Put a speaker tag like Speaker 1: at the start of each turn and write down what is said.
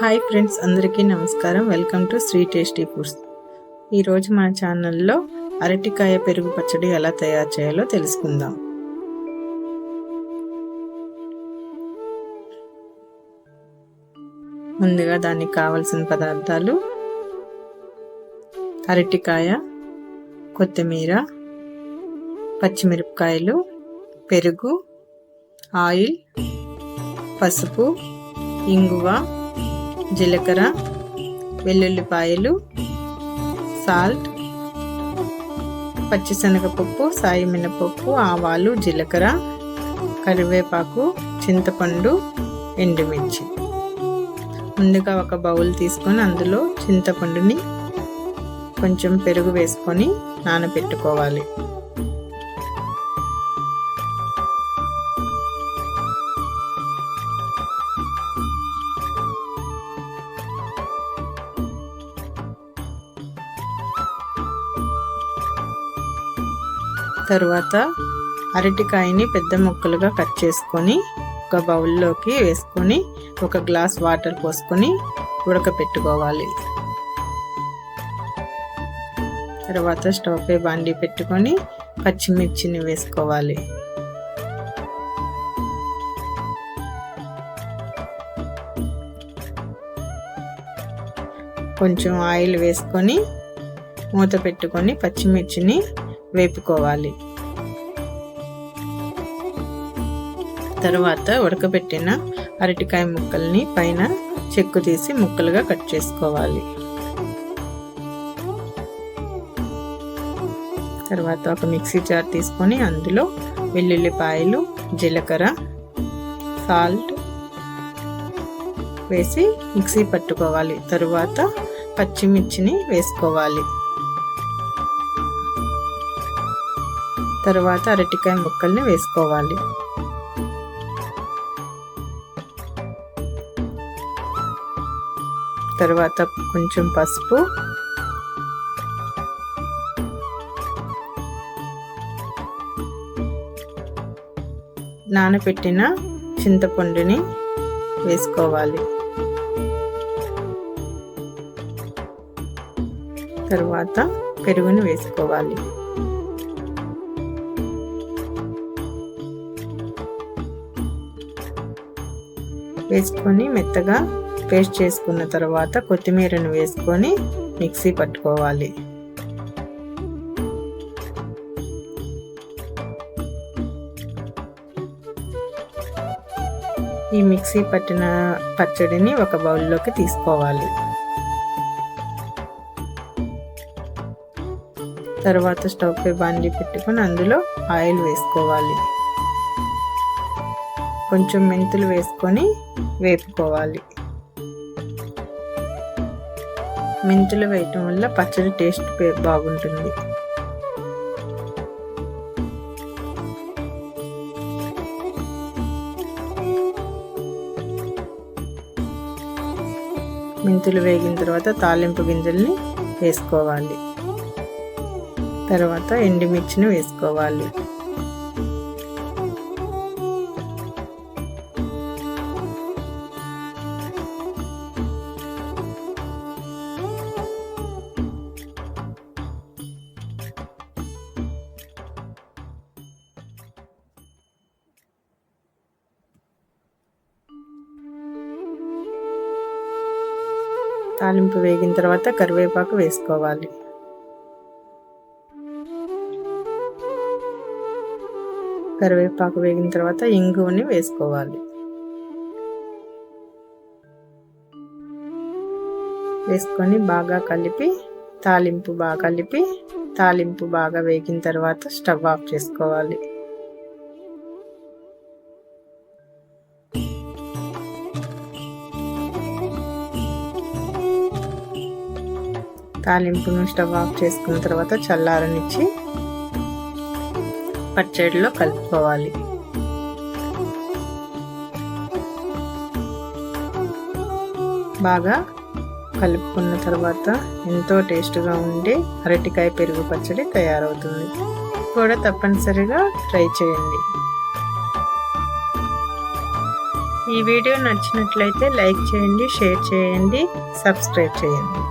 Speaker 1: Hi friends అందరికీ నమస్కారం. Welcome to Sri tasty foods. ఈరోజు మన ఛానల్లో అరటికాయ పెరుగు పచ్చడి ఎలా తయారు చేయాలో తెలుసుకుందాం. ముందుగా దానికి కావలసిన పదార్థాలు అరటికాయ కొత్తిమీర పచ్చిమిరపకాయలు పెరుగు ఆయిల్ పసుపు ఇంగువ జీలకర్ర వెల్లుల్లిపాయలు సాల్ట్ పచ్చిశనగపప్పు సాయి మినపప్పు ఆవాలు జీలకర్ర కరివేపాకు చింతపండు ఎండుమిర్చి. ముందుగా ఒక బౌల్ తీసుకొని అందులో చింతపండుని కొంచెం పెరుగు వేసుకొని నానబెట్టుకోవాలి. తరువాత అరటికాయని పెద్ద ముక్కలుగా కట్ చేసుకొని ఒక బౌల్లోకి వేసుకొని ఒక గ్లాస్ వాటర్ పోసుకొని ఉడకపెట్టుకోవాలి. తర్వాత స్టవ్ పై బండి పెట్టుకొని పచ్చిమిర్చిని వేసుకోవాలి. కొంచెం ఆయిల్ వేసుకొని మూత పెట్టుకొని పచ్చిమిర్చిని వేపుకోవాలి. తరువాత ఉడకబెట్టిన అరటికాయ ముక్కల్ని పైన చెక్కు తీసి ముక్కలుగా కట్ చేసుకోవాలి. తర్వాత ఒక మిక్సీ జార్ తీసుకొని అందులో వెల్లుల్లిపాయలు జీలకర్ర సాల్ట్ వేసి మిక్సీ పట్టుకోవాలి. తరువాత పచ్చిమిర్చిని వేసుకోవాలి. తర్వాత అరటికాయ ముక్కల్ని వేసుకోవాలి. తర్వాత కొంచెం పసుపు. నానబెట్టిన చింతపండుని వేసుకోవాలి. తర్వాత పెరుగుని వేసుకోవాలి. వేసుకొని మెత్తగా పేస్ట్ చేసుకున్న తర్వాత కొత్తిమీరను వేసుకొని మిక్సీ పట్టుకోవాలి. ఈ మిక్సీ పట్టిన పచ్చడిని ఒక బౌల్లోకి తీసుకోవాలి. తర్వాత స్టవ్ పై బాండి పెట్టుకొని అందులో ఆయిల్ వేసుకోవాలి. కొంచెం మెంతులు వేసుకొని వేపుకోవాలి. మెంతులు వేయటం వల్ల పచ్చడి టేస్ట్ బాగుంటుంది. మెంతులు వేగిన తర్వాత తాలింపు గింజల్ని వేసుకోవాలి. తర్వాత ఎండుమిర్చిని వేసుకోవాలి. తాలింపు వేగిన తర్వాత కరివేపాకు వేసుకోవాలి. కరివేపాకు వేగిన తర్వాత ఇంగువని వేసుకోవాలి. వేసుకొని బాగా కలిపి తాలింపు బాగా కలిపి తాలింపు బాగా వేగిన తర్వాత స్టవ్ ఆఫ్ చేసుకోవాలి. తాలింపును స్టవ్ ఆఫ్ చేసుకున్న తర్వాత చల్లారనిచ్చి పచ్చడిలో కలుపుకోవాలి. బాగా కలుపుకున్న తర్వాత ఎంతో టేస్ట్గా ఉండే అరటికాయ పెరుగు పచ్చడి తయారవుతుంది. కూడా తప్పనిసరిగా ట్రై చేయండి. ఈ వీడియో నచ్చినట్లయితే లైక్ చేయండి షేర్ చేయండి సబ్స్క్రైబ్ చేయండి.